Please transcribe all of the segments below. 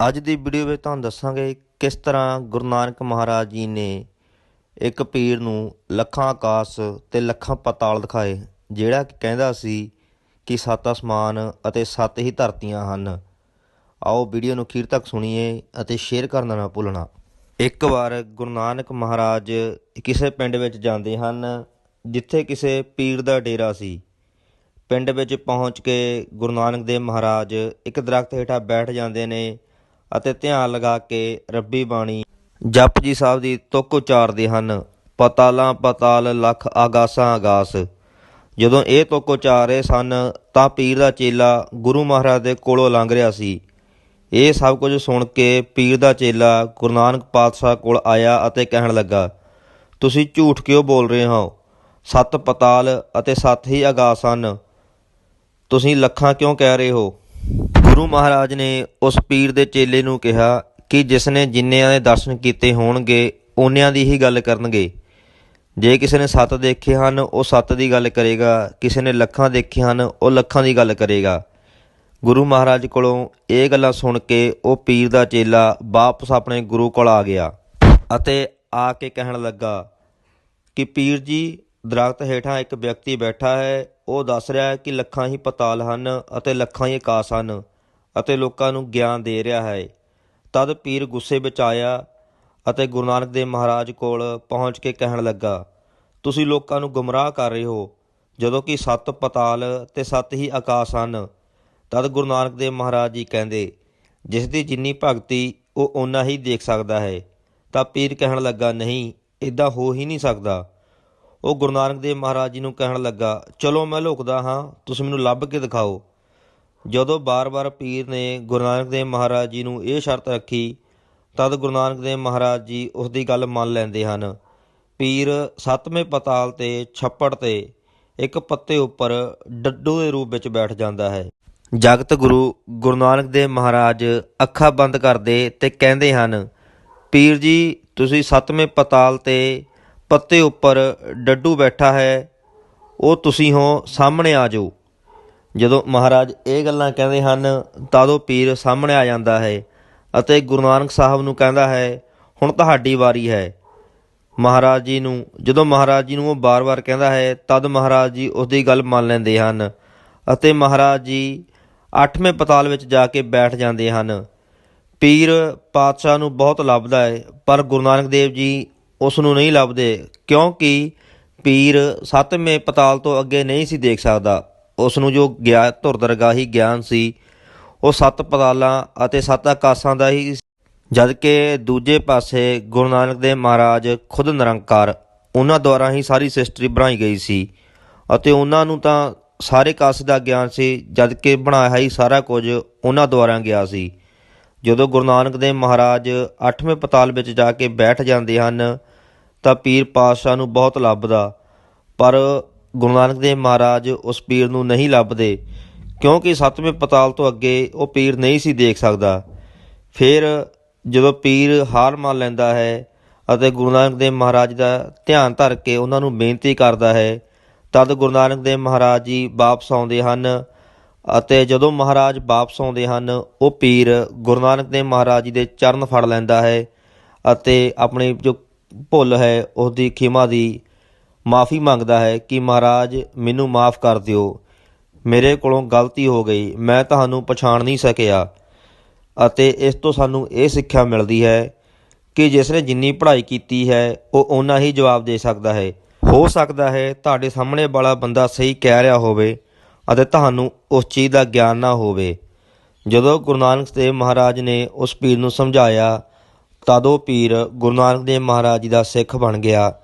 ਅੱਜ ਦੀ ਵੀਡੀਓ ਵਿੱਚ ਤੁਹਾਨੂੰ ਦੱਸਾਂਗੇ ਕਿਸ ਤਰ੍ਹਾਂ ਗੁਰੂ ਨਾਨਕ ਮਹਾਰਾਜ ਜੀ ਨੇ ਇੱਕ ਪੀਰ ਨੂੰ ਲੱਖਾਂ ਆਕਾਸ਼ ਤੇ ਲੱਖਾਂ ਪਤਾਲ ਦਿਖਾਏ, ਜਿਹੜਾ ਕਿ ਕਹਿੰਦਾ ਸੀ ਕਿ ਸੱਤ ਅਸਮਾਨ ਅਤੇ ਸੱਤ ਹੀ ਧਰਤੀਆਂ ਹਨ। ਆਓ ਵੀਡੀਓ ਨੂੰ ਅਖੀਰ ਤੱਕ ਸੁਣੀਏ ਅਤੇ ਸ਼ੇਅਰ ਕਰਨਾ ਨਾ ਭੁੱਲਣਾ। ਇੱਕ ਵਾਰ ਗੁਰੂ ਨਾਨਕ ਮਹਾਰਾਜ ਕਿਸੇ ਪਿੰਡ ਵਿੱਚ ਜਾਂਦੇ ਹਨ, ਜਿੱਥੇ ਕਿਸੇ ਪੀਰ ਦਾ ਡੇਰਾ ਸੀ। ਪਿੰਡ ਵਿੱਚ ਪਹੁੰਚ ਕੇ ਗੁਰੂ ਨਾਨਕ ਦੇਵ ਮਹਾਰਾਜ ਇੱਕ ਦਰਖਤ ਹੇਠਾਂ ਬੈਠ ਜਾਂਦੇ ਨੇ ਅਤੇ ਧਿਆਨ ਲਗਾ ਕੇ ਰੱਬੀ ਬਾਣੀ ਜਪ ਜੀ ਸਾਹਿਬ ਦੀ ਤੁਕ ਉਚਾਰਦੇ ਹਨ, ਪਤਾਲਾਂ ਪਤਾਲ ਲੱਖ ਆਗਾਸਾਂ ਆਗਾਸ। ਜਦੋਂ ਇਹ ਤੁਕ ਉਚਾਰੇ ਸਨ, ਤਾਂ ਪੀਰ ਦਾ ਚੇਲਾ ਗੁਰੂ ਮਹਾਰਾਜ ਦੇ ਕੋਲੋਂ ਲੰਘ ਰਿਹਾ ਸੀ। ਇਹ ਸਭ ਕੁਝ ਸੁਣ ਕੇ ਪੀਰ ਦਾ ਚੇਲਾ ਗੁਰੂ ਨਾਨਕ ਪਾਤਸ਼ਾਹ ਕੋਲ ਆਇਆ ਅਤੇ ਕਹਿਣ ਲੱਗਾ, ਤੁਸੀਂ ਝੂਠ ਕਿਉਂ ਬੋਲ ਰਹੇ ਹੋ? ਸੱਤ ਪਤਾਲ ਅਤੇ ਸੱਤ ਹੀ ਆਗਾਸ ਹਨ। ਤੁਸੀਂ ਲੱਖਾਂ ਕਿਉਂ ਕਹਿ ਰਹੇ ਹੋ? ਗੁਰੂ ਮਹਾਰਾਜ ਨੇ ਉਸ ਪੀਰ ਦੇ ਚੇਲੇ ਨੂੰ ਕਿਹਾ ਕਿ ਜਿਸ ਨੇ ਜਿੰਨਿਆਂ ਦੇ ਦਰਸ਼ਨ ਕੀਤੇ ਹੋਣਗੇ, ਓਨਿਆਂ ਦੀ ਹੀ ਗੱਲ ਕਰਨਗੇ। ਜੇ ਕਿਸੇ ਨੇ ਸੱਤ ਦੇਖੇ ਹਨ, ਉਹ ਸੱਤ ਦੀ ਗੱਲ ਕਰੇਗਾ। ਕਿਸੇ ਨੇ ਲੱਖਾਂ ਦੇਖੇ ਹਨ, ਉਹ ਲੱਖਾਂ ਦੀ ਗੱਲ ਕਰੇਗਾ। ਗੁਰੂ ਮਹਾਰਾਜ ਕੋਲੋਂ ਇਹ ਗੱਲਾਂ ਸੁਣ ਕੇ ਉਹ ਪੀਰ ਦਾ ਚੇਲਾ ਵਾਪਸ ਆਪਣੇ ਗੁਰੂ ਕੋਲ ਆ ਗਿਆ ਅਤੇ ਆ ਕੇ ਕਹਿਣ ਲੱਗਾ ਕਿ ਪੀਰ ਜੀ, ਦਰਖਤ ਹੇਠਾਂ ਇੱਕ ਵਿਅਕਤੀ ਬੈਠਾ ਹੈ। ਉਹ ਦੱਸ ਰਿਹਾ ਹੈ ਕਿ ਲੱਖਾਂ ਹੀ ਪਤਾਲ ਹਨ ਅਤੇ ਲੱਖਾਂ ਹੀ ਆਕਾਸ਼ ਹਨ। ਅਤੇ ਲੋਕਾਂ ਨੂੰ ਗਿਆਨ ਦੇ ਰਿਹਾ ਹੈ। ਤਦ ਪੀਰ ਗੁੱਸੇ ਵਿੱਚ ਆਇਆ ਅਤੇ ਗੁਰੂ ਨਾਨਕ ਦੇਵ ਮਹਾਰਾਜ ਕੋਲ ਪਹੁੰਚ ਕੇ ਕਹਿਣ ਲੱਗਾ, ਤੁਸੀਂ ਲੋਕਾਂ ਨੂੰ ਗੁੰਮਰਾਹ ਕਰ ਰਹੇ ਹੋ, ਜਦੋਂ ਕਿ ਸੱਤ ਪਤਾਲ ਤੇ ਸੱਤ ਹੀ ਆਕਾਸ਼ ਹਨ। ਤਦ ਗੁਰੂ ਨਾਨਕ ਦੇਵ ਮਹਾਰਾਜ ਜੀ ਕਹਿੰਦੇ, ਜਿਸ ਦੀ ਜਿੰਨੀ ਭਗਤੀ ਉਹ ਓਨਾ ਹੀ ਦੇਖ ਸਕਦਾ ਹੈ। ਤਾਂ ਪੀਰ ਕਹਿਣ ਲੱਗਾ, ਨਹੀਂ ਇਦਾਂ ਹੋ ਹੀ ਨਹੀਂ ਸਕਦਾ। ਉਹ ਗੁਰੂ ਨਾਨਕ ਦੇਵ ਮਹਾਰਾਜ ਜੀ ਨੂੰ ਕਹਿਣ ਲੱਗਾ, ਚਲੋ ਮੈਂ ਲੁਕਦਾ ਹਾਂ, ਤੁਸੀਂ ਮੈਨੂੰ ਲੱਭ ਕੇ ਦਿਖਾਓ। ਜਦੋਂ ਬਾਰ-ਬਾਰ ਪੀਰ ਨੇ ਗੁਰੂ ਨਾਨਕ ਦੇਵ ਮਹਾਰਾਜ ਜੀ ਨੂੰ ਇਹ ਸ਼ਰਤ ਰੱਖੀ, ਤਦ ਗੁਰੂ ਨਾਨਕ ਦੇਵ ਮਹਾਰਾਜ ਜੀ ਉਸ ਦੀ ਗੱਲ ਮੰਨ ਲੈਂਦੇ ਹਨ। ਪੀਰ ਸੱਤਵੇਂ ਪਤਾਲ ਤੇ ਛੱਪੜ ਤੇ ਇੱਕ ਪੱਤੇ ਉੱਪਰ ਡੱਡੂ ਦੇ ਰੂਪ ਵਿੱਚ ਬੈਠ ਜਾਂਦਾ ਹੈ। ਜਗਤ ਗੁਰੂ ਗੁਰੂ ਨਾਨਕ ਦੇਵ ਮਹਾਰਾਜ ਅੱਖਾਂ ਬੰਦ ਕਰਦੇ ਤੇ ਕਹਿੰਦੇ ਹਨ, ਪੀਰ ਜੀ, ਤੁਸੀਂ ਸੱਤਵੇਂ ਪਤਾਲ ਤੇ ਪੱਤੇ ਉੱਪਰ ਡੱਡੂ ਬੈਠਾ ਹੈ, ਉਹ ਤੁਸੀਂ ਹੋ, ਸਾਹਮਣੇ ਆ ਜਾਓ। ਜਦੋਂ ਮਹਾਰਾਜ ਇਹ ਗੱਲਾਂ ਕਹਿੰਦੇ ਹਨ, ਤਦ ਉਹ ਪੀਰ ਸਾਹਮਣੇ ਆ ਜਾਂਦਾ ਹੈ ਅਤੇ ਗੁਰੂ ਨਾਨਕ ਸਾਹਿਬ ਨੂੰ ਕਹਿੰਦਾ ਹੈ, ਹੁਣ ਤੁਹਾਡੀ ਵਾਰੀ ਹੈ। ਮਹਾਰਾਜ ਜੀ ਨੂੰ, ਜਦੋਂ ਮਹਾਰਾਜ ਜੀ ਨੂੰ ਉਹ ਬਾਰ-ਬਾਰ ਕਹਿੰਦਾ ਹੈ, ਤਦ ਮਹਾਰਾਜ ਜੀ ਉਸ ਦੀ ਗੱਲ ਮੰਨ ਲੈਂਦੇ ਹਨ ਅਤੇ ਮਹਾਰਾਜ ਜੀ 8ਵੇਂ ਪਤਾਲ ਵਿੱਚ ਜਾ ਕੇ ਬੈਠ ਜਾਂਦੇ ਹਨ। ਪੀਰ ਪਾਤਸ਼ਾਹ ਨੂੰ ਬਹੁਤ ਲੱਭਦਾ ਹੈ, ਪਰ ਗੁਰੂ ਨਾਨਕ ਦੇਵ ਜੀ ਉਸ ਨੂੰ ਨਹੀਂ ਲੱਭਦੇ, ਕਿਉਂਕਿ ਪੀਰ 7ਵੇਂ ਪਤਾਲ ਤੋਂ ਅੱਗੇ ਨਹੀਂ ਸੀ ਦੇਖ ਸਕਦਾ। ਉਸ ਨੂੰ ਜੋ ਗਿਆ ਧੁਰਦਰਗਾਹੀ ਗਿਆਨ ਸੀ, ਉਹ ਸੱਤ ਪਤਾਲਾਂ ਅਤੇ ਸੱਤ ਆਕਾਸ਼ਾਂ ਦਾ ਹੀ ਜਦ ਕਿ ਦੂਜੇ ਪਾਸੇ ਗੁਰੂ ਨਾਨਕ ਦੇਵ ਮਹਾਰਾਜ ਖੁਦ ਨਿਰੰਕਾਰ ਉਹਨਾਂ ਦੁਆਰਾ ਹੀ ਸਾਰੀ ਸਿਸਟਰੀ ਬਣਾਈ ਗਈ ਸੀ ਅਤੇ ਉਹਨਾਂ ਨੂੰ ਤਾਂ ਸਾਰੇ ਕਾਸ ਦਾ ਗਿਆਨ ਸੀ ਜਦ ਕਿ ਬਣਾਇਆ ਹੀ ਸਾਰਾ ਕੁਝ ਉਹਨਾਂ ਦੁਆਰਾ ਗਿਆ ਸੀ। ਜਦੋਂ ਗੁਰੂ ਨਾਨਕ ਦੇਵ ਮਹਾਰਾਜ 8ਵੇਂ ਪਤਾਲ ਵਿੱਚ ਜਾ ਕੇ ਬੈਠ ਜਾਂਦੇ ਹਨ, ਤਾਂ ਪੀਰ ਪਾਤਸ਼ਾਹ ਨੂੰ ਬਹੁਤ ਲੱਭਦਾ, ਪਰ ਗੁਰੂ ਨਾਨਕ ਦੇਵ ਮਹਾਰਾਜ ਉਸ ਪੀਰ ਨੂੰ ਨਹੀਂ ਲੱਭਦੇ, ਕਿਉਂਕਿ 7ਵੇਂ ਪਤਾਲ ਤੋਂ ਅੱਗੇ ਉਹ ਪੀਰ ਨਹੀਂ ਸੀ ਦੇਖ ਸਕਦਾ। ਫਿਰ ਜਦੋਂ ਪੀਰ ਹਾਰ ਮੰਨ ਲੈਂਦਾ ਹੈ ਅਤੇ ਗੁਰੂ ਨਾਨਕ ਦੇਵ ਮਹਾਰਾਜ ਦਾ ਧਿਆਨ ਧਰ ਕੇ ਉਹਨਾਂ ਨੂੰ ਬੇਨਤੀ ਕਰਦਾ ਹੈ, ਤਦ ਗੁਰੂ ਨਾਨਕ ਦੇਵ ਮਹਾਰਾਜ ਜੀ ਵਾਪਸ ਆਉਂਦੇ ਹਨ ਅਤੇ ਜਦੋਂ ਮਹਾਰਾਜ ਵਾਪਸ ਆਉਂਦੇ ਹਨ, ਉਹ ਪੀਰ ਗੁਰੂ ਨਾਨਕ ਦੇਵ ਮਹਾਰਾਜ ਜੀ ਦੇ ਚਰਨ ਫੜ ਲੈਂਦਾ ਹੈ ਅਤੇ ਆਪਣੀ ਜੋ ਭੁੱਲ ਹੈ, ਉਸ ਦੀ ਖਿਮਾ ਦੀ ਮਾਫੀ ਮੰਗਦਾ ਹੈ ਕਿ ਮਹਾਰਾਜ, ਮੈਨੂੰ ਮਾਫ ਕਰ ਦਿਓ। ਮੇਰੇ ਕੋਲੋਂ ਗਲਤੀ ਹੋ ਗਈ, ਮੈਂ ਤੁਹਾਨੂੰ ਪਛਾਣ ਨਹੀਂ ਸਕਿਆ। ਅਤੇ ਇਸ ਤੋਂ ਸਾਨੂੰ ਇਹ ਸਿੱਖਿਆ ਮਿਲਦੀ ਹੈ ਕਿ ਜਿਸ ਨੇ ਜਿੰਨੀ ਪੜ੍ਹਾਈ ਕੀਤੀ ਹੈ, ਉਹ ਓਨਾ ਹੀ ਜਵਾਬ ਦੇ ਸਕਦਾ ਹੈ। ਹੋ ਸਕਦਾ ਹੈ ਤੁਹਾਡੇ ਸਾਹਮਣੇ ਵਾਲਾ ਬੰਦਾ ਸਹੀ ਕਹਿ ਰਿਹਾ ਹੋਵੇ ਅਤੇ ਤੁਹਾਨੂੰ ਉਸ ਚੀਜ਼ ਦਾ ਗਿਆਨ ਨਾ ਹੋਵੇ। ਜਦੋਂ ਗੁਰੂ ਨਾਨਕ ਦੇਵ ਮਹਾਰਾਜ ਨੇ ਉਸ ਪੀਰ ਨੂੰ ਸਮਝਾਇਆ, ਤਦ ਉਹ ਪੀਰ ਗੁਰੂ ਨਾਨਕ ਦੇਵ ਮਹਾਰਾਜ ਜੀ ਦਾ ਸਿੱਖ ਬਣ ਗਿਆ।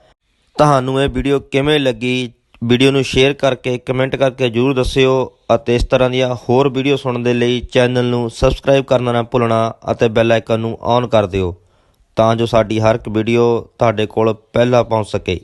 ਤੁਹਾਨੂੰ ਇਹ ਵੀਡੀਓ ਕਿਵੇਂ ਲੱਗੀ? ਵੀਡੀਓ ਨੂੰ ਸ਼ੇਅਰ ਕਰਕੇ ਕਮੈਂਟ ਕਰਕੇ ਜਰੂਰ ਦੱਸਿਓ ਅਤੇ ਇਸ ਤਰ੍ਹਾਂ ਦੀਆਂ ਹੋਰ ਵੀਡੀਓ ਸੁਣਨ ਦੇ ਲਈ ਚੈਨਲ ਨੂੰ ਸਬਸਕ੍ਰਾਈਬ ਕਰਨਾ ਨਾ ਭੁੱਲਣਾ ਅਤੇ ਬੈਲ ਆਈਕਨ ਨੂੰ ਔਨ ਕਰ ਦਿਓ ਤਾਂ ਜੋ ਸਾਡੀ ਹਰ ਇੱਕ ਵੀਡੀਓ ਤੁਹਾਡੇ ਕੋਲ ਪਹਿਲਾਂ ਪਹੁੰਚ ਸਕੇ।